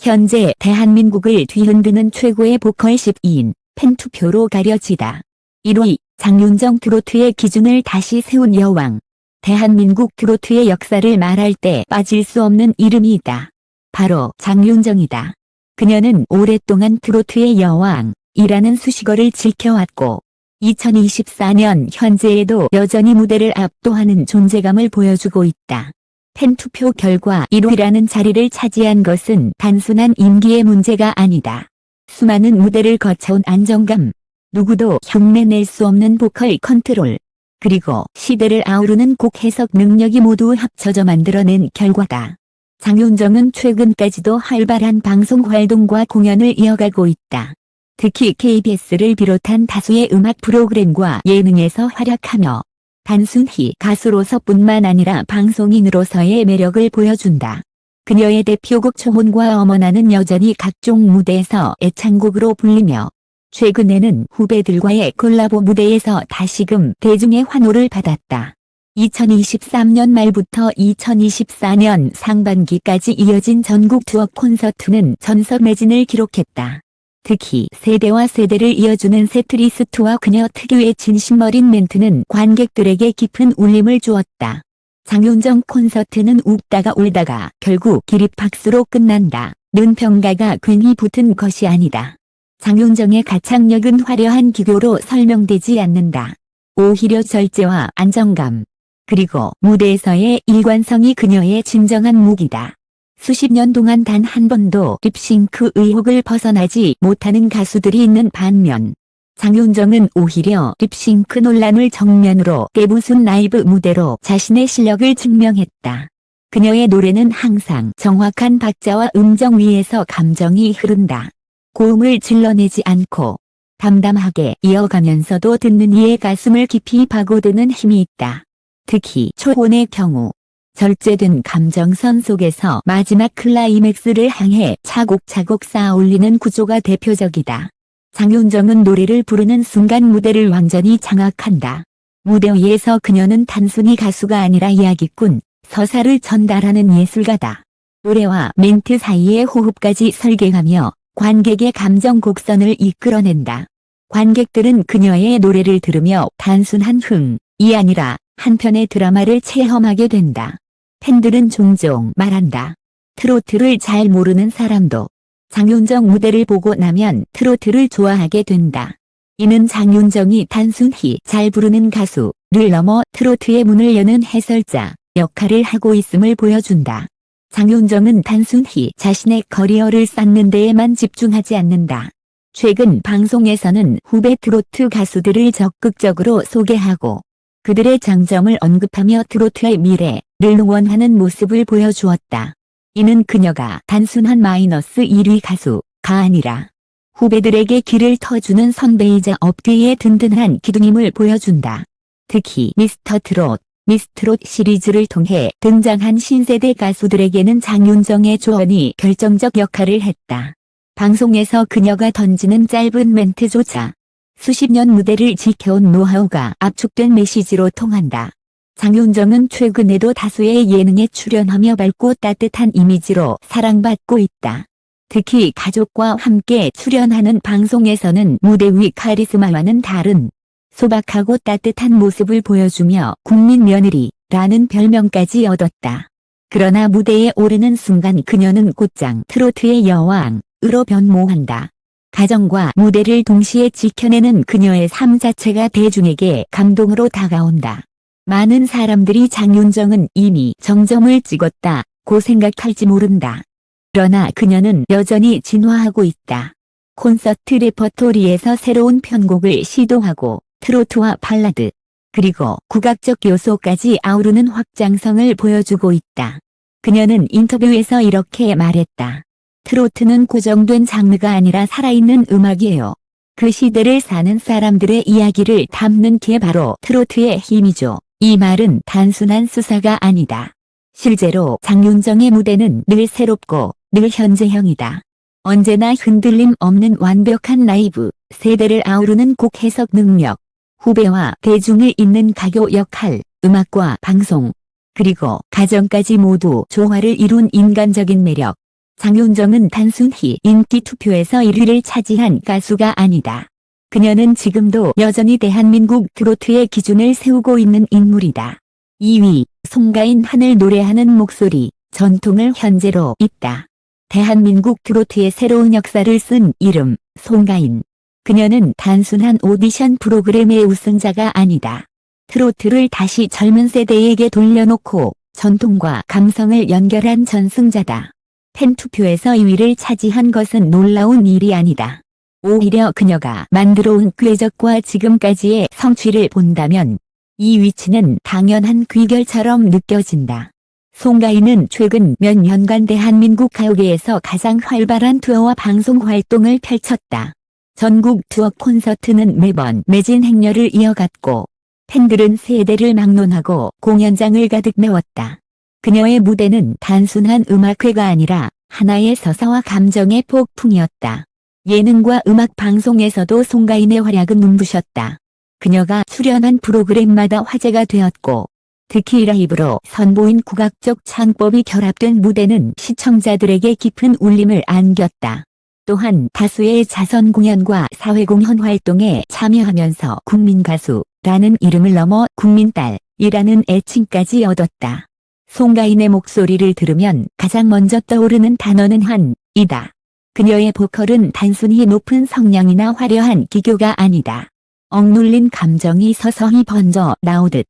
현재 대한민국을 뒤흔드는 최고의 보컬 12인 팬투표로 가려지다. 1위 장윤정 트로트의 기준을 다시 세운 여왕. 대한민국 트로트의 역사를 말할 때 빠질 수 없는 이름이 있다. 바로 장윤정이다. 그녀는 오랫동안 트로트의 여왕이라는 수식어를 지켜왔고 2024년 현재에도 여전히 무대를 압도하는 존재감을 보여주고 있다. 팬투표 결과 1위라는 자리를 차지한 것은 단순한 임기의 문제가 아니다. 수많은 무대를 거쳐온 안정감, 누구도 흉내낼 수 없는 보컬 컨트롤, 그리고 시대를 아우르는 곡 해석 능력이 모두 합쳐져 만들어낸 결과다. 장윤정은 최근까지도 활발한 방송 활동과 공연을 이어가고 있다. 특히 KBS를 비롯한 다수의 음악 프로그램과 예능에서 활약하며 단순히 가수로서뿐만 아니라 방송인으로서의 매력을 보여준다. 그녀의 대표곡 초혼과 어머나는 여전히 각종 무대에서 애창곡으로 불리며 최근에는 후배들과의 콜라보 무대에서 다시금 대중의 환호를 받았다. 2023년 말부터 2024년 상반기까지 이어진 전국 투어 콘서트는 전설 매진을 기록했다. 특히 세대와 세대를 이어주는 세트리스트와 그녀 특유의 진심 어린 멘트는 관객들에게 깊은 울림을 주었다. 장윤정 콘서트는 웃다가 울다가 결국 기립박수로 끝난다. 는 평가가 괜히 붙은 것이 아니다. 장윤정의 가창력은 화려한 기교로 설명되지 않는다. 오히려 절제와 안정감, 그리고 무대에서의 일관성이 그녀의 진정한 무기다. 수십 년 동안 단 한 번도 립싱크 의혹을 벗어나지 못하는 가수들이 있는 반면 장윤정은 오히려 립싱크 논란을 정면으로 깨부순 라이브 무대로 자신의 실력을 증명했다. 그녀의 노래는 항상 정확한 박자와 음정 위에서 감정이 흐른다. 고음을 질러내지 않고 담담하게 이어가면서도 듣는 이의 가슴을 깊이 파고드는 힘이 있다. 특히 초혼의 경우 절제된 감정선 속에서 마지막 클라이맥스를 향해 차곡차곡 쌓아 올리는 구조가 대표적이다. 장윤정은 노래를 부르는 순간 무대를 완전히 장악한다. 무대 위에서 그녀는 단순히 가수가 아니라 이야기꾼, 서사를 전달하는 예술가다. 노래와 멘트 사이의 호흡까지 설계하며 관객의 감정 곡선을 이끌어낸다. 관객들은 그녀의 노래를 들으며 단순한 흥 이 아니라 한편의 드라마를 체험하게 된다. 팬들은 종종 말한다. 트로트를 잘 모르는 사람도 장윤정 무대를 보고 나면 트로트를 좋아하게 된다. 이는 장윤정이 단순히 잘 부르는 가수를 넘어 트로트의 문을 여는 해설자 역할을 하고 있음을 보여준다. 장윤정은 단순히 자신의 커리어를 쌓는 데에만 집중하지 않는다. 최근 방송에서는 후배 트로트 가수들을 적극적으로 소개하고 그들의 장점을 언급하며 트로트의 미래를 응원하는 모습을 보여주었다. 이는 그녀가 단순한 마이너스 1위 가수가 아니라 후배들에게 길을 터주는 선배이자 업계의 든든한 기둥임을 보여준다. 특히 미스터 트롯, 미스트롯 시리즈를 통해 등장한 신세대 가수들에게는 장윤정의 조언이 결정적 역할을 했다. 방송에서 그녀가 던지는 짧은 멘트조차 수십 년 무대를 지켜온 노하우가 압축된 메시지로 통한다. 장윤정은 최근에도 다수의 예능에 출연하며 밝고 따뜻한 이미지로 사랑받고 있다. 특히 가족과 함께 출연하는 방송에서는 무대 위 카리스마와는 다른 소박하고 따뜻한 모습을 보여주며 국민 며느리라는 별명까지 얻었다. 그러나 무대에 오르는 순간 그녀는 곧장 트로트의 여왕으로 변모한다. 가정과 무대를 동시에 지켜내는 그녀의 삶 자체가 대중에게 감동으로 다가온다. 많은 사람들이 장윤정은 이미 정점을 찍었다 고 생각할지 모른다. 그러나 그녀는 여전히 진화하고 있다. 콘서트 레퍼토리에서 새로운 편곡을 시도하고 트로트와 발라드, 그리고 국악적 요소까지 아우르는 확장성을 보여주고 있다. 그녀는 인터뷰에서 이렇게 말했다. 트로트는 고정된 장르가 아니라 살아있는 음악이에요. 그 시대를 사는 사람들의 이야기를 담는 게 바로 트로트의 힘이죠. 이 말은 단순한 수사가 아니다. 실제로 장윤정의 무대는 늘 새롭고 늘 현재형이다. 언제나 흔들림 없는 완벽한 라이브, 세대를 아우르는 곡 해석 능력, 후배와 대중을 잇는 가교 역할, 음악과 방송, 그리고 가정까지 모두 조화를 이룬 인간적인 매력. 장윤정은 단순히 인기 투표에서 1위를 차지한 가수가 아니다. 그녀는 지금도 여전히 대한민국 트로트의 기준을 세우고 있는 인물이다. 2위, 송가인 하늘 노래하는 목소리, 전통을 현재로 잇다. 대한민국 트로트의 새로운 역사를 쓴 이름, 송가인. 그녀는 단순한 오디션 프로그램의 우승자가 아니다. 트로트를 다시 젊은 세대에게 돌려놓고 전통과 감성을 연결한 전승자다. 팬투표에서 2위를 차지한 것은 놀라운 일이 아니다. 오히려 그녀가 만들어온 궤적과 지금까지의 성취를 본다면 이 위치는 당연한 귀결처럼 느껴진다. 송가인은 최근 몇 년간 대한민국 가요계에서 가장 활발한 투어와 방송 활동을 펼쳤다. 전국 투어 콘서트는 매번 매진 행렬을 이어갔고 팬들은 세대를 막론하고 공연장을 가득 메웠다. 그녀의 무대는 단순한 음악회가 아니라 하나의 서사와 감정의 폭풍이었다. 예능과 음악 방송에서도 송가인의 활약은 눈부셨다. 그녀가 출연한 프로그램마다 화제가 되었고 특히 라이브로 선보인 국악적 창법이 결합된 무대는 시청자들에게 깊은 울림을 안겼다. 또한 다수의 자선 공연과 사회 공헌 활동에 참여하면서 국민 가수라는 이름을 넘어 국민딸이라는 애칭까지 얻었다. 송가인의 목소리를 들으면 가장 먼저 떠오르는 단어는 한 이다. 그녀의 보컬은 단순히 높은 성량이나 화려한 기교가 아니다. 억눌린 감정이 서서히 번져 나오듯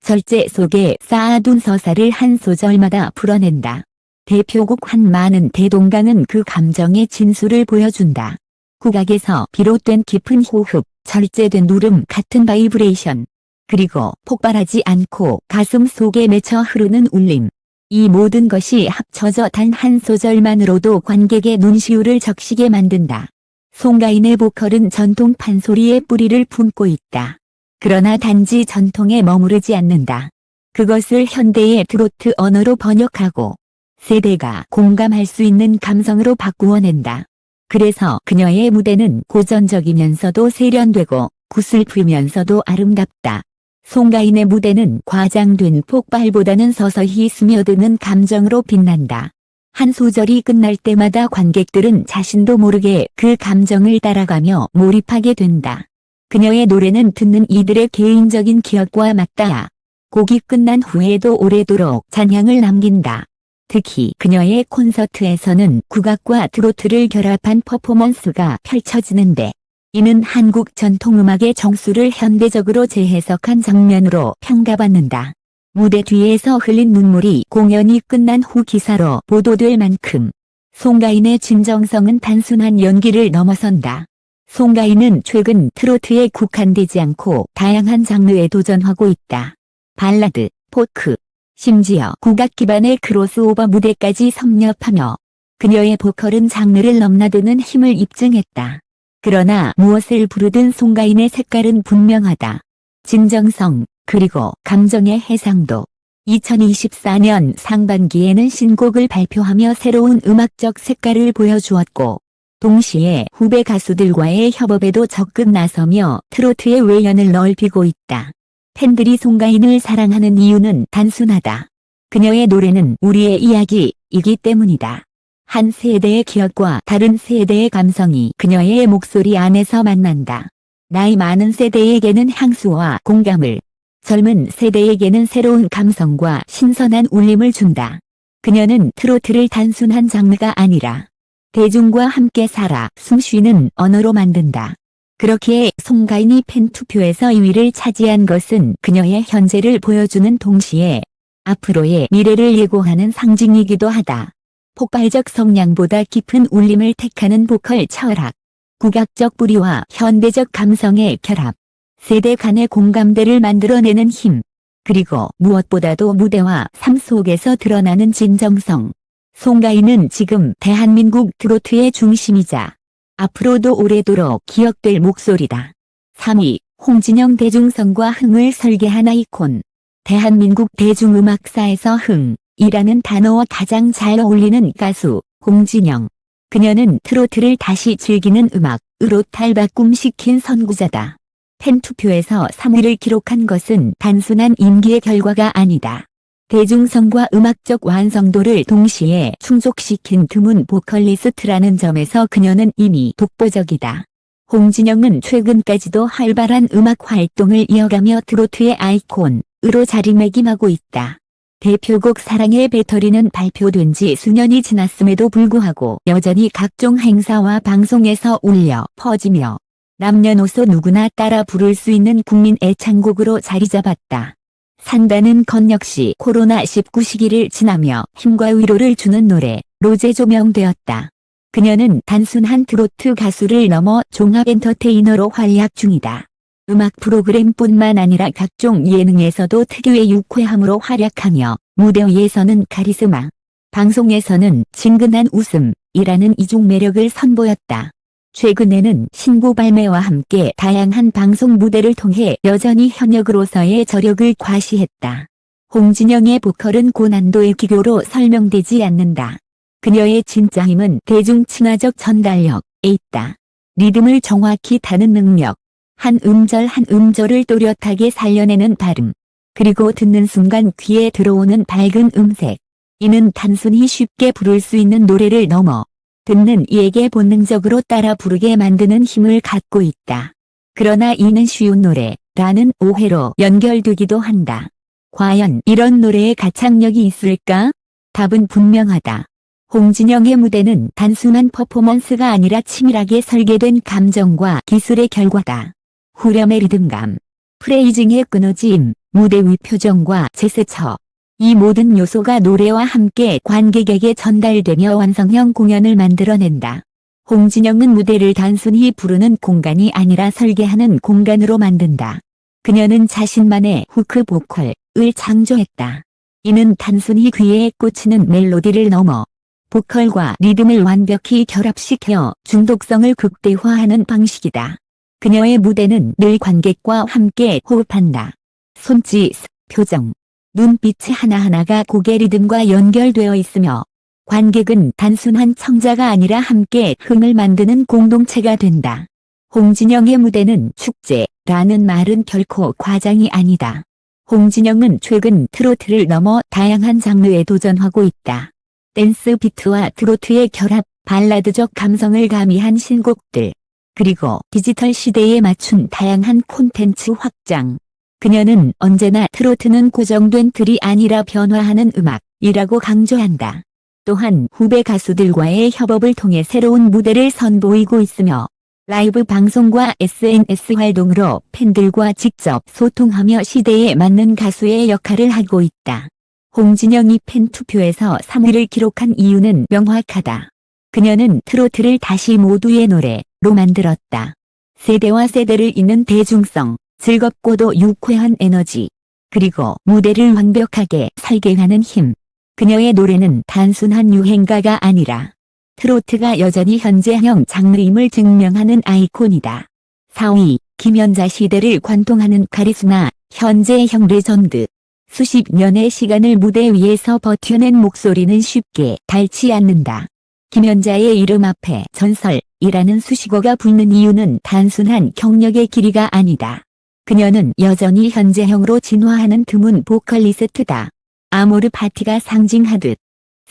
절제 속에 쌓아둔 서사를 한 소절마다 풀어낸다. 대표곡 한 많은 대동강은 그 감정의 진수를 보여준다. 국악에서 비롯된 깊은 호흡, 절제된 울음 같은 바이브레이션, 그리고 폭발하지 않고 가슴 속에 맺혀 흐르는 울림. 이 모든 것이 합쳐져 단 한 소절만으로도 관객의 눈시울을 적시게 만든다. 송가인의 보컬은 전통 판소리의 뿌리를 품고 있다. 그러나 단지 전통에 머무르지 않는다. 그것을 현대의 트로트 언어로 번역하고 세대가 공감할 수 있는 감성으로 바꾸어낸다. 그래서 그녀의 무대는 고전적이면서도 세련되고 구슬프면서도 아름답다. 송가인의 무대는 과장된 폭발보다는 서서히 스며드는 감정으로 빛난다. 한 소절이 끝날 때마다 관객들은 자신도 모르게 그 감정을 따라가며 몰입하게 된다. 그녀의 노래는 듣는 이들의 개인적인 기억과 맞닿아 곡이 끝난 후에도 오래도록 잔향을 남긴다. 특히 그녀의 콘서트에서는 국악과 트로트를 결합한 퍼포먼스가 펼쳐지는데 이는 한국 전통음악의 정수를 현대적으로 재해석한 장면으로 평가받는다. 무대 뒤에서 흘린 눈물이 공연이 끝난 후 기사로 보도될 만큼 송가인의 진정성은 단순한 연기를 넘어선다. 송가인은 최근 트로트에 국한되지 않고 다양한 장르에 도전하고 있다. 발라드, 포크, 심지어 국악 기반의 크로스오버 무대까지 섭렵하며 그녀의 보컬은 장르를 넘나드는 힘을 입증했다. 그러나 무엇을 부르든 송가인의 색깔은 분명하다. 진정성, 그리고 감정의 해상도. 2024년 상반기에는 신곡을 발표하며 새로운 음악적 색깔을 보여주었고, 동시에 후배 가수들과의 협업에도 적극 나서며 트로트의 외연을 넓히고 있다. 팬들이 송가인을 사랑하는 이유는 단순하다. 그녀의 노래는 우리의 이야기이기 때문이다. 한 세대의 기억과 다른 세대의 감성이 그녀의 목소리 안에서 만난다. 나이 많은 세대에게는 향수와 공감을, 젊은 세대에게는 새로운 감성과 신선한 울림을 준다. 그녀는 트로트를 단순한 장르가 아니라 대중과 함께 살아 숨쉬는 언어로 만든다. 그렇기에 송가인이 팬투표에서 2위를 차지한 것은 그녀의 현재를 보여주는 동시에 앞으로의 미래를 예고하는 상징이기도 하다. 폭발적 성량보다 깊은 울림을 택하는 보컬 철학, 국악적 뿌리와 현대적 감성의 결합, 세대 간의 공감대를 만들어내는 힘, 그리고 무엇보다도 무대와 삶 속에서 드러나는 진정성. 송가인은 지금 대한민국 트로트의 중심이자 앞으로도 오래도록 기억될 목소리다. 3위, 홍진영 대중성과 흥을 설계한 아이콘. 대한민국 대중음악사에서 흥 이라는 단어와 가장 잘 어울리는 가수, 홍진영. 그녀는 트로트를 다시 즐기는 음악으로 탈바꿈시킨 선구자다. 팬투표에서 3위를 기록한 것은 단순한 임기의 결과가 아니다. 대중성과 음악적 완성도를 동시에 충족시킨 드문 보컬리스트라는 점에서 그녀는 이미 독보적이다. 홍진영은 최근까지도 활발한 음악 활동을 이어가며 트로트의 아이콘으로 자리매김하고 있다. 대표곡 사랑의 배터리는 발표된 지 수년이 지났음에도 불구하고 여전히 각종 행사와 방송에서 울려 퍼지며 남녀노소 누구나 따라 부를 수 있는 국민 애창곡으로 자리 잡았다. 산다는 건 역시 코로나19 시기를 지나며 힘과 위로를 주는 노래로 재조명되었다. 그녀는 단순한 트로트 가수를 넘어 종합 엔터테이너로 활약 중이다. 음악 프로그램뿐만 아니라 각종 예능에서도 특유의 유쾌함으로 활약하며 무대 위에서는 카리스마, 방송에서는 친근한 웃음이라는 이중 매력을 선보였다. 최근에는 신곡 발매와 함께 다양한 방송 무대를 통해 여전히 현역으로서의 저력을 과시했다. 홍진영의 보컬은 고난도의 기교로 설명되지 않는다. 그녀의 진짜 힘은 대중 친화적 전달력에 있다. 리듬을 정확히 타는 능력, 한 음절 한 음절을 또렷하게 살려내는 발음, 그리고 듣는 순간 귀에 들어오는 밝은 음색. 이는 단순히 쉽게 부를 수 있는 노래를 넘어 듣는 이에게 본능적으로 따라 부르게 만드는 힘을 갖고 있다. 그러나 이는 쉬운 노래라는 오해로 연결되기도 한다. 과연 이런 노래에 가창력이 있을까? 답은 분명하다. 홍진영의 무대는 단순한 퍼포먼스가 아니라 치밀하게 설계된 감정과 기술의 결과다. 후렴의 리듬감, 프레이징의 끊어짐, 무대 위 표정과 제스처. 이 모든 요소가 노래와 함께 관객에게 전달되며 완성형 공연을 만들어낸다. 홍진영은 무대를 단순히 부르는 공간이 아니라 설계하는 공간으로 만든다. 그녀는 자신만의 후크 보컬을 창조했다. 이는 단순히 귀에 꽂히는 멜로디를 넘어 보컬과 리듬을 완벽히 결합시켜 중독성을 극대화하는 방식이다. 그녀의 무대는 늘 관객과 함께 호흡한다. 손짓, 표정, 눈빛의 하나하나가 곡의 리듬과 연결되어 있으며 관객은 단순한 청자가 아니라 함께 흥을 만드는 공동체가 된다. 홍진영의 무대는 축제라는 말은 결코 과장이 아니다. 홍진영은 최근 트로트를 넘어 다양한 장르에 도전하고 있다. 댄스 비트와 트로트의 결합, 발라드적 감성을 가미한 신곡들, 그리고 디지털 시대에 맞춘 다양한 콘텐츠 확장. 그녀는 언제나 트로트는 고정된 틀이 아니라 변화하는 음악이라고 강조한다. 또한 후배 가수들과의 협업을 통해 새로운 무대를 선보이고 있으며 라이브 방송과 SNS 활동으로 팬들과 직접 소통하며 시대에 맞는 가수의 역할을 하고 있다. 홍진영이 팬 투표에서 3위를 기록한 이유는 명확하다. 그녀는 트로트를 다시 모두의 노래 로 만들었다. 세대와 세대를 잇는 대중성, 즐겁고도 유쾌한 에너지, 그리고 무대를 완벽하게 설계하는 힘. 그녀의 노래는 단순한 유행가가 아니라 트로트가 여전히 현재형 장르임을 증명하는 아이콘이다. 4위, 김연자 시대를 관통하는 카리스마, 현재형 레전드. 수십 년의 시간을 무대 위에서 버텨낸 목소리는 쉽게 닳지 않는다. 김연자의 이름 앞에 전설 이라는 수식어가 붙는 이유는 단순한 경력의 길이가 아니다. 그녀는 여전히 현재형으로 진화하는 드문 보컬리스트다. 아모르 파티가 상징하듯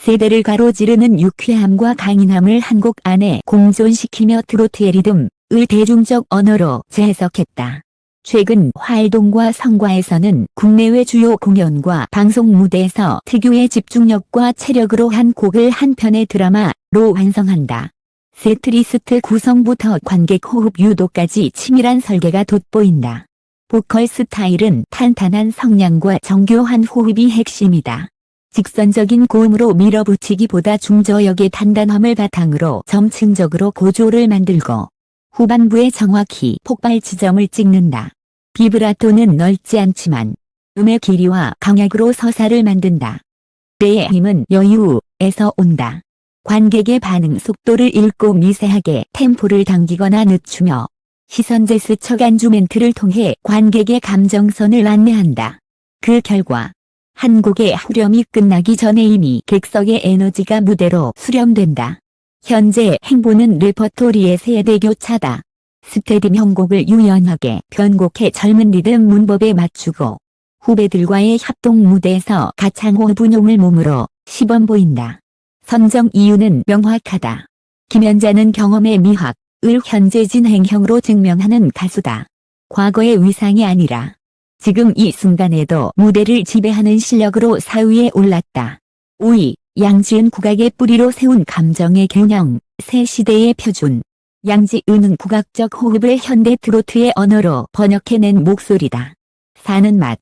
세대를 가로지르는 유쾌함과 강인함을 한 곡 안에 공존시키며 트로트의 리듬을 대중적 언어로 재해석했다. 최근 활동과 성과에서는 국내외 주요 공연과 방송 무대에서 특유의 집중력과 체력으로 한 곡을 한 편의 드라마로 완성한다. 세트리스트 구성부터 관객 호흡 유도까지 치밀한 설계가 돋보인다. 보컬 스타일은 탄탄한 성량과 정교한 호흡이 핵심이다. 직선적인 고음으로 밀어붙이기보다 중저역의 단단함을 바탕으로 점층적으로 고조를 만들고 후반부에 정확히 폭발 지점을 찍는다. 비브라토는 넓지 않지만 음의 길이와 강약으로 서사를 만든다. 때의 힘은 여유에서 온다. 관객의 반응 속도를 읽고 미세하게 템포를 당기거나 늦추며 시선 제스처 간주 멘트를 통해 관객의 감정선을 안내한다. 그 결과 한 곡의 후렴이 끝나기 전에 이미 객석의 에너지가 무대로 수렴된다. 현재 행보는 레퍼토리의 세대 교차다. 스테디 명곡을 유연하게 변곡해 젊은 리듬 문법에 맞추고 후배들과의 협동 무대에서 가창호 분용을 몸으로 시범 보인다. 선정 이유는 명확하다. 김연자는 경험의 미학 을 현재 진행형으로 증명하는 가수다. 과거의 위상이 아니라 지금 이 순간에도 무대를 지배하는 실력으로 4위에 올랐다. 5위, 양지은 국악의 뿌리로 세운 감정의 균형, 새 시대의 표준. 양지은은 국악적 호흡을 현대 트로트의 언어로 번역해낸 목소리다. 사는 맛.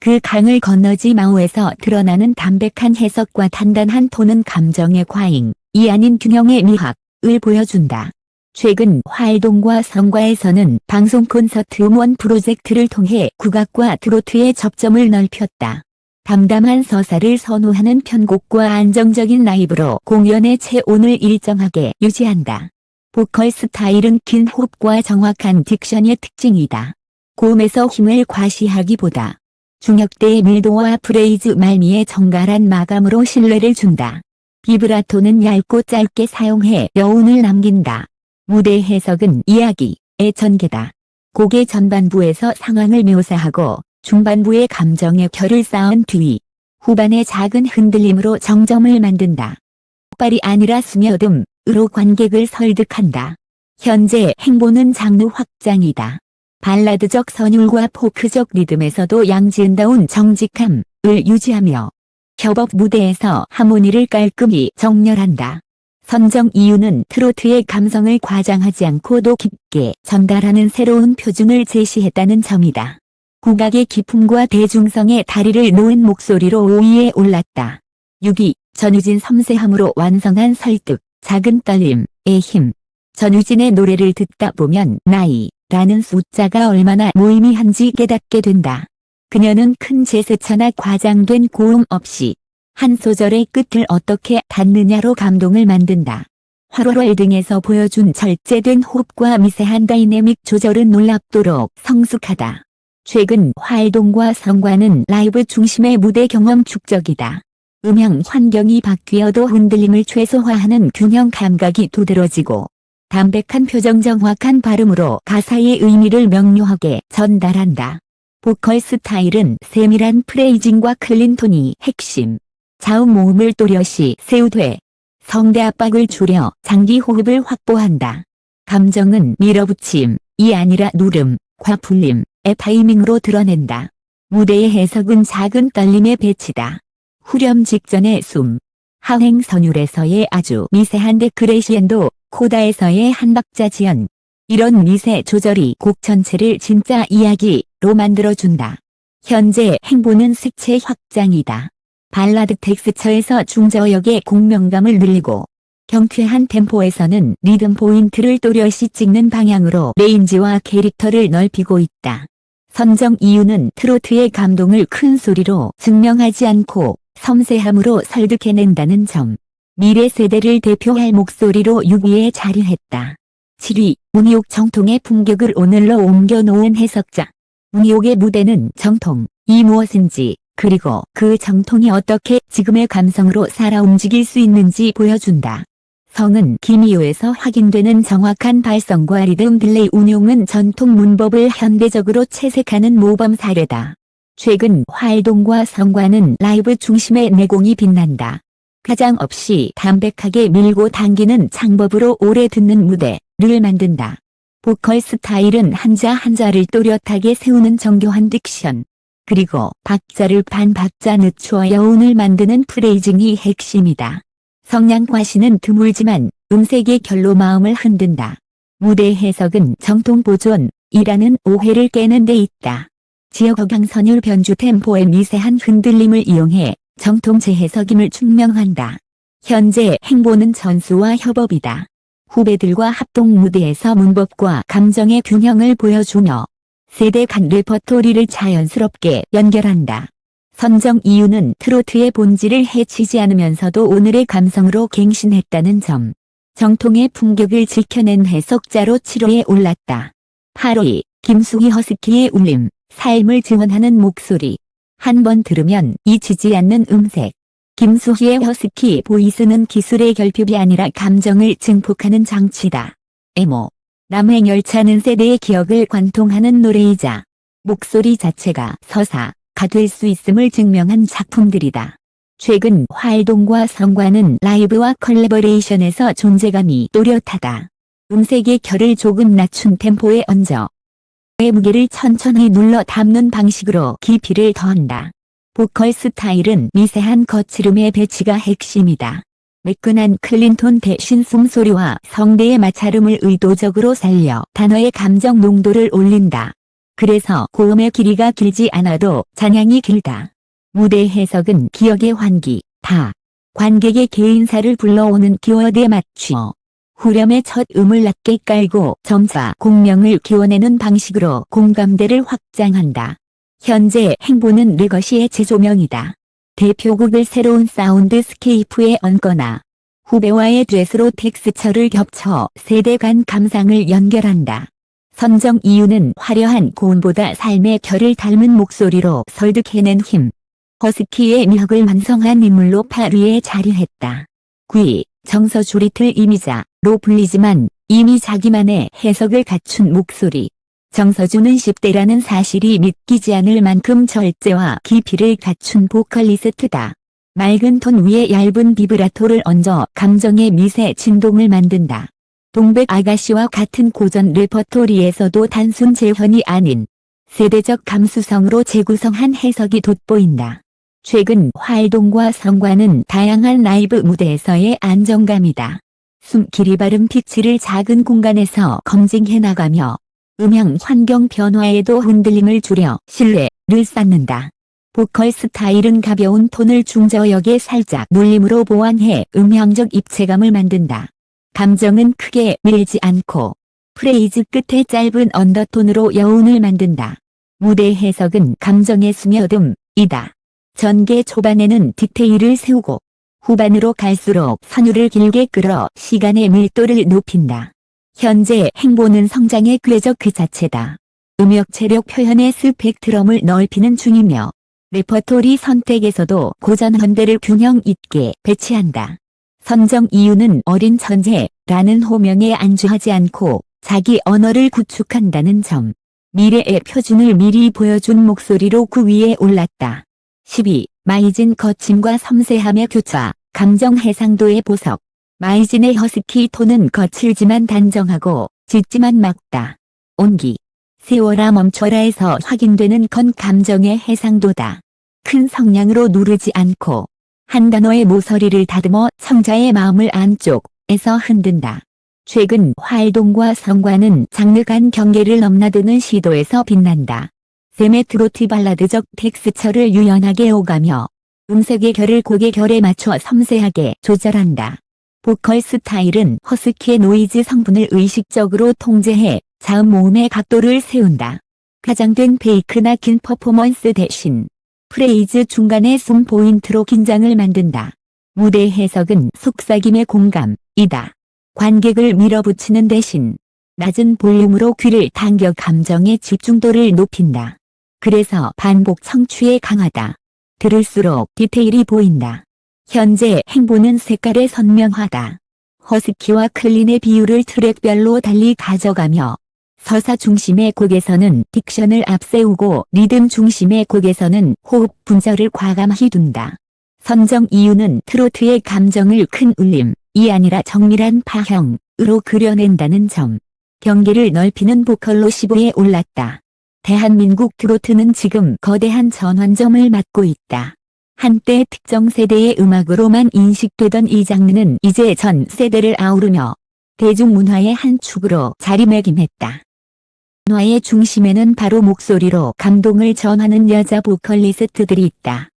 그 강을 건너지 마오에서 드러나는 담백한 해석과 단단한 톤은 감정의 과잉, 이 아닌 균형의 미학을 보여준다. 최근 활동과 성과에서는 방송 콘서트 음원 프로젝트를 통해 국악과 트로트의 접점을 넓혔다. 담담한 서사를 선호하는 편곡과 안정적인 라이브로 공연의 체온을 일정하게 유지한다. 보컬 스타일은 긴 호흡과 정확한 딕션의 특징이다. 고음에서 힘을 과시하기보다 중역대의 밀도와 프레이즈 말미의 정갈한 마감으로 신뢰를 준다. 비브라토는 얇고 짧게 사용해 여운을 남긴다. 무대 해석은 이야기의 전개다. 곡의 전반부에서 상황을 묘사하고 중반부의 감정의 결을 쌓은 뒤 후반의 작은 흔들림으로 정점을 만든다. 폭발이 아니라 스며듦으로 관객을 설득한다. 현재 행보는 장르 확장이다. 발라드적 선율과 포크적 리듬에서도 양지은다운 정직함을 유지하며 협업 무대에서 하모니를 깔끔히 정렬한다. 선정 이유는 트로트의 감성을 과장하지 않고도 깊게 전달하는 새로운 표준을 제시했다는 점이다. 국악의 기품과 대중성의 다리를 놓은 목소리로 5위에 올랐다. 6위, 전유진 섬세함으로 완성한 설득, 작은 떨림의 힘. 전유진의 노래를 듣다 보면 나이, 라는 숫자가 얼마나 무의미한지 깨닫게 된다. 그녀는 큰 제스처나 과장된 고음 없이 한 소절의 끝을 어떻게 닫느냐로 감동을 만든다. 화로월 등에서 보여준 절제된 호흡과 미세한 다이내믹 조절은 놀랍도록 성숙하다. 최근 활동과 성과는 라이브 중심의 무대 경험 축적이다. 음향 환경이 바뀌어도 흔들림을 최소화하는 균형 감각이 두드러지고 담백한 표정 정확한 발음으로 가사의 의미를 명료하게 전달한다. 보컬 스타일은 세밀한 프레이징과 클린 톤이 핵심. 자음 모음을 또렷이 세우되 성대 압박을 줄여 장기 호흡을 확보한다. 감정은 밀어붙임 이 아니라 누름, 과풀림 의 타이밍으로 드러낸다. 무대의 해석은 작은 떨림의 배치다. 후렴 직전의 숨. 하행 선율에서의 아주 미세한 데 크레시엔도, 코다에서의 한 박자 지연. 이런 미세 조절이 곡 전체를 진짜 이야기로 만들어준다. 현재 행보는 색채 확장이다. 발라드 텍스처에서 중저역의 공명감을 늘리고 경쾌한 템포에서는 리듬 포인트를 또렷이 찍는 방향으로 레인지와 캐릭터를 넓히고 있다. 선정 이유는 트로트의 감동을 큰 소리로 증명하지 않고 섬세함으로 설득해낸다는 점. 미래 세대를 대표할 목소리로 6위에 자리했다. 7위, 문희옥 정통의 품격을 오늘로 옮겨놓은 해석자. 문희옥의 무대는 정통 이 무엇인지 그리고 그 정통이 어떻게 지금의 감성으로 살아 움직일 수 있는지 보여준다. 성은 김이호에서 확인되는 정확한 발성과 리듬 딜레이 운용은 전통 문법을 현대적으로 채색하는 모범 사례다. 최근 활동과 성과는 라이브 중심의 내공이 빛난다. 가장 없이 담백하게 밀고 당기는 창법으로 오래 듣는 무대를 만든다. 보컬 스타일은 한자 한자를 또렷하게 세우는 정교한 딕션. 그리고 박자를 반 박자 늦추어 여운을 만드는 프레이징이 핵심이다. 성량과시는 드물지만 음색의 결로 마음을 흔든다. 무대 해석은 정통 보존이라는 오해를 깨는 데 있다. 지역 어강선율 변주 템포의 미세한 흔들림을 이용해 정통 재해석임을 증명한다. 현재 행보는 전수와 협업이다. 후배들과 합동 무대에서 문법과 감정의 균형을 보여주며 세대 간 레퍼토리를 자연스럽게 연결한다. 선정 이유는 트로트의 본질을 해치지 않으면서도 오늘의 감성으로 갱신했다는 점. 정통의 품격을 지켜낸 해석자로 7호에 올랐다. 8위, 김숙이 허스키의 울림, 삶을 증언하는 목소리. 한 번 들으면 잊히지 않는 음색. 김수희의 허스키 보이스는 기술의 결핍이 아니라 감정을 증폭하는 장치다. 에모. 남행 열차는 세대의 기억을 관통하는 노래이자 목소리 자체가 서사, 될수 있음을 증명한 작품들이다. 최근 활동과 성과는 라이브와 컬래버레이션에서 존재감이 또렷하다. 음색의 결을 조금 낮춘 템포에 얹어 의 무게를 천천히 눌러 담는 방식으로 깊이를 더한다. 보컬 스타일은 미세한 거칠음의 배치가 핵심이다. 매끈한 클린톤 대신 숨소리와 성대의 마찰음을 의도적으로 살려 단어의 감정 농도를 올린다. 그래서 고음의 길이가 길지 않아도 잔향이 길다. 무대 해석은 기억의 환기, 다. 관객의 개인사를 불러오는 키워드에 맞추어 후렴의 첫 음을 낮게 깔고 점차 공명을 키워내는 방식으로 공감대를 확장한다. 현재 행보는 르거시의 재조명이다. 대표곡을 새로운 사운드 스케이프에 얹거나 후배와의 듀엣으로 텍스처를 겹쳐 세대 간 감상을 연결한다. 선정 이유는 화려한 고음보다 삶의 결을 닮은 목소리로 설득해낸 힘. 허스키의 미학을 완성한 인물로 파리에 자리했다. 귀, 정서주 리틀 이미자로 불리지만 이미 자기만의 해석을 갖춘 목소리. 정서주는 10대라는 사실이 믿기지 않을 만큼 절제와 깊이를 갖춘 보컬리스트다. 맑은 톤 위에 얇은 비브라토를 얹어 감정의 미세 진동을 만든다. 동백 아가씨와 같은 고전 레퍼토리에서도 단순 재현이 아닌 세대적 감수성으로 재구성한 해석이 돋보인다. 최근 활동과 성과는 다양한 라이브 무대에서의 안정감이다. 숨 길이 바른 피치를 작은 공간에서 검증해 나가며 음향 환경 변화에도 흔들림을 줄여 신뢰를 쌓는다. 보컬 스타일은 가벼운 톤을 중저역에 살짝 놀림으로 보완해 음향적 입체감을 만든다. 감정은 크게 밀지 않고 프레이즈 끝에 짧은 언더톤으로 여운을 만든다. 무대 해석은 감정의 스며듦이다. 전개 초반에는 디테일을 세우고 후반으로 갈수록 선율을 길게 끌어 시간의 밀도를 높인다. 현재 행보는 성장의 궤적 그 자체다. 음역 체력 표현의 스펙트럼을 넓히는 중이며 레퍼토리 선택에서도 고전 현대를 균형 있게 배치한다. 선정 이유는 어린 천재라는 호명에 안주하지 않고 자기 언어를 구축한다는 점. 미래의 표준을 미리 보여준 목소리로 그 위에 올랐다. 12. 마이진 거침과 섬세함의 교차, 감정 해상도의 보석. 마이진의 허스키 톤은 거칠지만 단정하고 짙지만 막다. 온기. 세워라 멈춰라에서 확인되는 건 감정의 해상도다. 큰 성량으로 누르지 않고 한 단어의 모서리를 다듬어 청자의 마음을 안쪽에서 흔든다. 최근 활동과 성과는 장르 간 경계를 넘나드는 시도에서 빛난다. 트로트 발라드적 텍스처를 유연하게 오가며 음색의 결을 곡의 결에 맞춰 섬세하게 조절한다. 보컬 스타일은 허스키의 노이즈 성분을 의식적으로 통제해 자음 모음의 각도를 세운다. 가장된 베이크나 긴 퍼포먼스 대신 프레이즈 중간에 숨 포인트로 긴장을 만든다. 무대 해석은 속삭임의 공감이다. 관객을 밀어붙이는 대신 낮은 볼륨으로 귀를 당겨 감정의 집중도를 높인다. 그래서 반복 청취에 강하다. 들을수록 디테일이 보인다. 현재 행보는 색깔에 선명하다. 허스키와 클린의 비율을 트랙별로 달리 가져가며 서사 중심의 곡에서는 딕션을 앞세우고 리듬 중심의 곡에서는 호흡 분절을 과감히 둔다. 선정 이유는 트로트의 감정을 큰 울림이 아니라 정밀한 파형으로 그려낸다는 점. 경계를 넓히는 보컬로 15에 올랐다. 대한민국 트로트는 지금 거대한 전환점을 맞고 있다. 한때 특정 세대의 음악으로만 인식되던 이 장르는 이제 전 세대를 아우르며 대중문화의 한 축으로 자리매김했다. 문화의 중심에는 바로 목소리로 감동을 전하는 여자 보컬리스트들이 있다.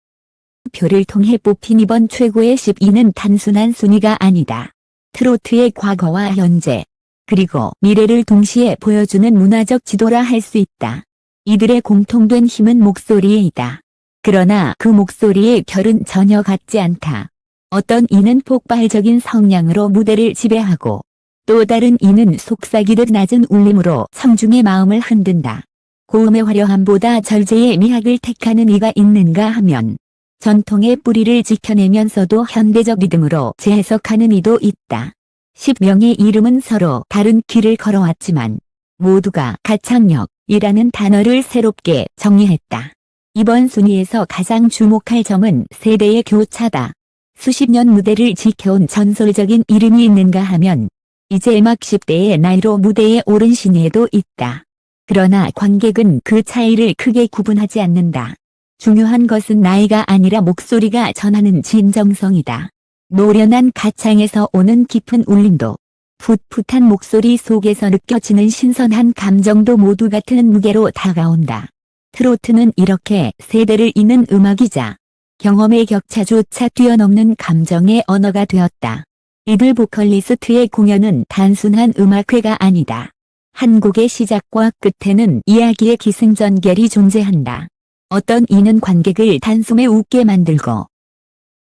표를 통해 뽑힌 이번 최고의 12는 단순한 순위가 아니다. 트로트의 과거와 현재, 그리고 미래를 동시에 보여주는 문화적 지도라 할 수 있다. 이들의 공통된 힘은 목소리에 있다. 그러나 그 목소리의 결은 전혀 같지 않다. 어떤 이는 폭발적인 성량으로 무대를 지배하고 또 다른 이는 속삭이듯 낮은 울림으로 청중의 마음을 흔든다. 고음의 화려함보다 절제의 미학을 택하는 이가 있는가 하면 전통의 뿌리를 지켜내면서도 현대적 리듬으로 재해석하는 이도 있다. 10명의 이름은 서로 다른 길을 걸어왔지만 모두가 가창력 이라는 단어를 새롭게 정의했다. 이번 순위에서 가장 주목할 점은 세대의 교차다. 수십 년 무대를 지켜온 전설적인 이름이 있는가 하면 이제 막 10대의 나이로 무대에 오른 신예도 있다. 그러나 관객은 그 차이를 크게 구분하지 않는다. 중요한 것은 나이가 아니라 목소리가 전하는 진정성이다. 노련한 가창에서 오는 깊은 울림도 풋풋한 목소리 속에서 느껴지는 신선한 감정도 모두 같은 무게로 다가온다. 트로트는 이렇게 세대를 잇는 음악이자 경험의 격차조차 뛰어넘는 감정의 언어가 되었다. 이들 보컬리스트의 공연은 단순한 음악회가 아니다. 한 곡의 시작과 끝에는 이야기의 기승전결이 존재한다. 어떤 이는 관객을 단숨에 웃게 만들고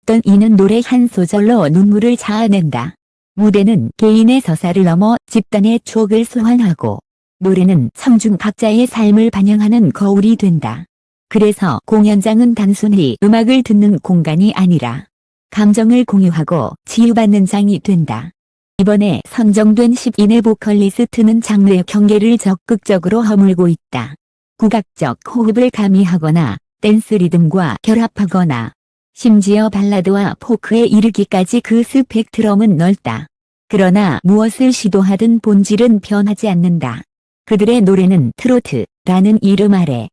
어떤 이는 노래 한 소절로 눈물을 자아낸다. 무대는 개인의 서사를 넘어 집단의 추억을 소환하고 노래는 청중 각자의 삶을 반영하는 거울이 된다. 그래서 공연장은 단순히 음악을 듣는 공간이 아니라 감정을 공유하고 치유받는 장이 된다. 이번에 선정된 10인의 보컬리스트는 장르의 경계를 적극적으로 허물고 있다. 국악적 호흡을 가미하거나 댄스 리듬과 결합하거나 심지어 발라드와 포크에 이르기까지 그 스펙트럼은 넓다. 그러나 무엇을 시도하든 본질은 변하지 않는다. 그들의 노래는 트로트라는 이름 아래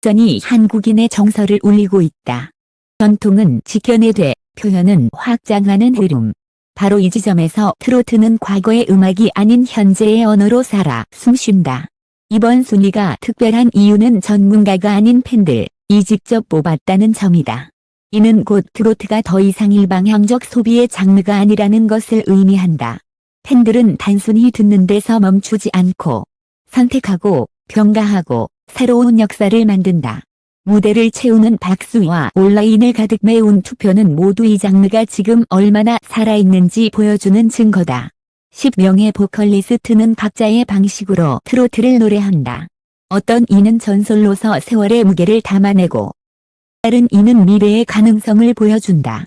전이 한국인의 정서를 울리고 있다. 전통은 지켜내되 표현은 확장하는 흐름. 바로 이 지점에서 트로트는 과거의 음악이 아닌 현재의 언어로 살아 숨쉰다. 이번 순위가 특별한 이유는 전문가가 아닌 팬들이 직접 뽑았다는 점이다. 이는 곧 트로트가 더 이상 일방향적 소비의 장르가 아니라는 것을 의미한다. 팬들은 단순히 듣는 데서 멈추지 않고 선택하고 평가하고 새로운 역사를 만든다. 무대를 채우는 박수와 온라인을 가득 메운 투표는 모두 이 장르가 지금 얼마나 살아있는지 보여주는 증거다. 10명의 보컬리스트는 각자의 방식으로 트로트를 노래한다. 어떤 이는 전설로서 세월의 무게를 담아내고 다른 이는 미래의 가능성을 보여준다.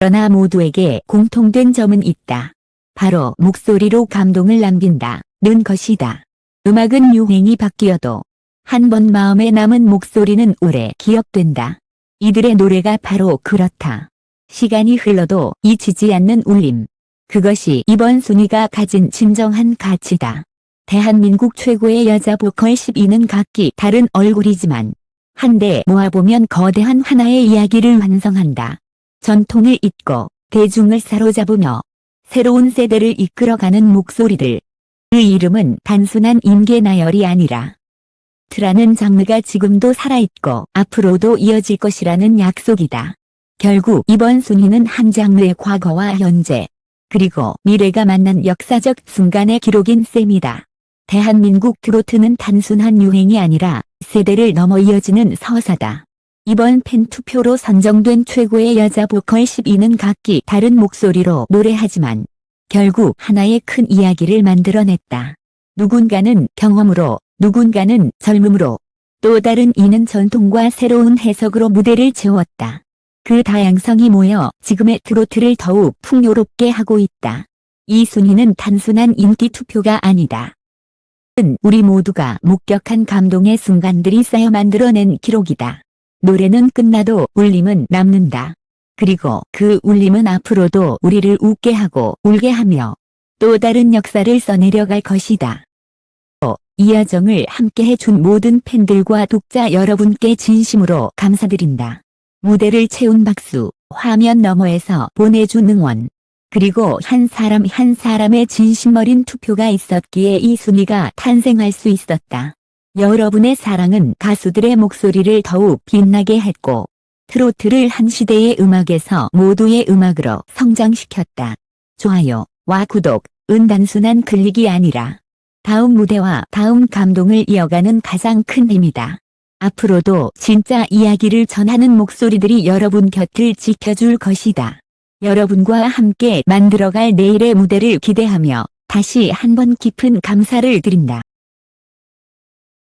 그러나 모두에게 공통된 점은 있다. 바로 목소리로 감동을 남긴다. 는 것이다. 음악은 유행이 바뀌어도 한 번 마음에 남은 목소리는 오래 기억된다. 이들의 노래가 바로 그렇다. 시간이 흘러도 잊히지 않는 울림. 그것이 이번 순위가 가진 진정한 가치다. 대한민국 최고의 여자 보컬 12는 각기 다른 얼굴이지만 한데 모아보면 거대한 하나의 이야기를 완성한다. 전통을 잇고 대중을 사로잡으며 새로운 세대를 이끌어가는 목소리들. 그 이름은 단순한 임계 나열이 아니라 트라는 장르가 지금도 살아있고 앞으로도 이어질 것이라는 약속이다. 결국 이번 순위는 한 장르의 과거와 현재 그리고 미래가 만난 역사적 순간의 기록인 셈이다. 대한민국 트로트는 단순한 유행이 아니라 세대를 넘어 이어지는 서사다. 이번 팬 투표로 선정된 최고의 여자 보컬 12는 각기 다른 목소리로 노래하지만 결국 하나의 큰 이야기를 만들어냈다. 누군가는 경험으로, 누군가는 젊음으로, 또 다른 이는 전통과 새로운 해석으로 무대를 채웠다. 그 다양성이 모여 지금의 트로트를 더욱 풍요롭게 하고 있다. 이 순위는 단순한 인기 투표가 아니다. 은 우리 모두가 목격한 감동의 순간들이 쌓여 만들어낸 기록이다. 노래는 끝나도 울림은 남는다. 그리고 그 울림은 앞으로도 우리를 웃게 하고 울게 하며 또 다른 역사를 써내려갈 것이다. 또이 여정을 함께 해준 모든 팬들과 독자 여러분께 진심으로 감사드린다. 무대를 채운 박수, 화면 너머에서 보내준 응원, 그리고 한 사람 한 사람의 진심 어린 투표가 있었기에 이 순위가 탄생할 수 있었다. 여러분의 사랑은 가수들의 목소리를 더욱 빛나게 했고 트로트를 한 시대의 음악에서 모두의 음악으로 성장시켰다. 좋아요와 구독 은 단순한 클릭이 아니라 다음 무대와 다음 감동을 이어가는 가장 큰 힘이다. 앞으로도 진짜 이야기를 전하는 목소리들이 여러분 곁을 지켜줄 것이다. 여러분과 함께 만들어갈 내일의 무대를 기대하며 다시 한번 깊은 감사를 드린다.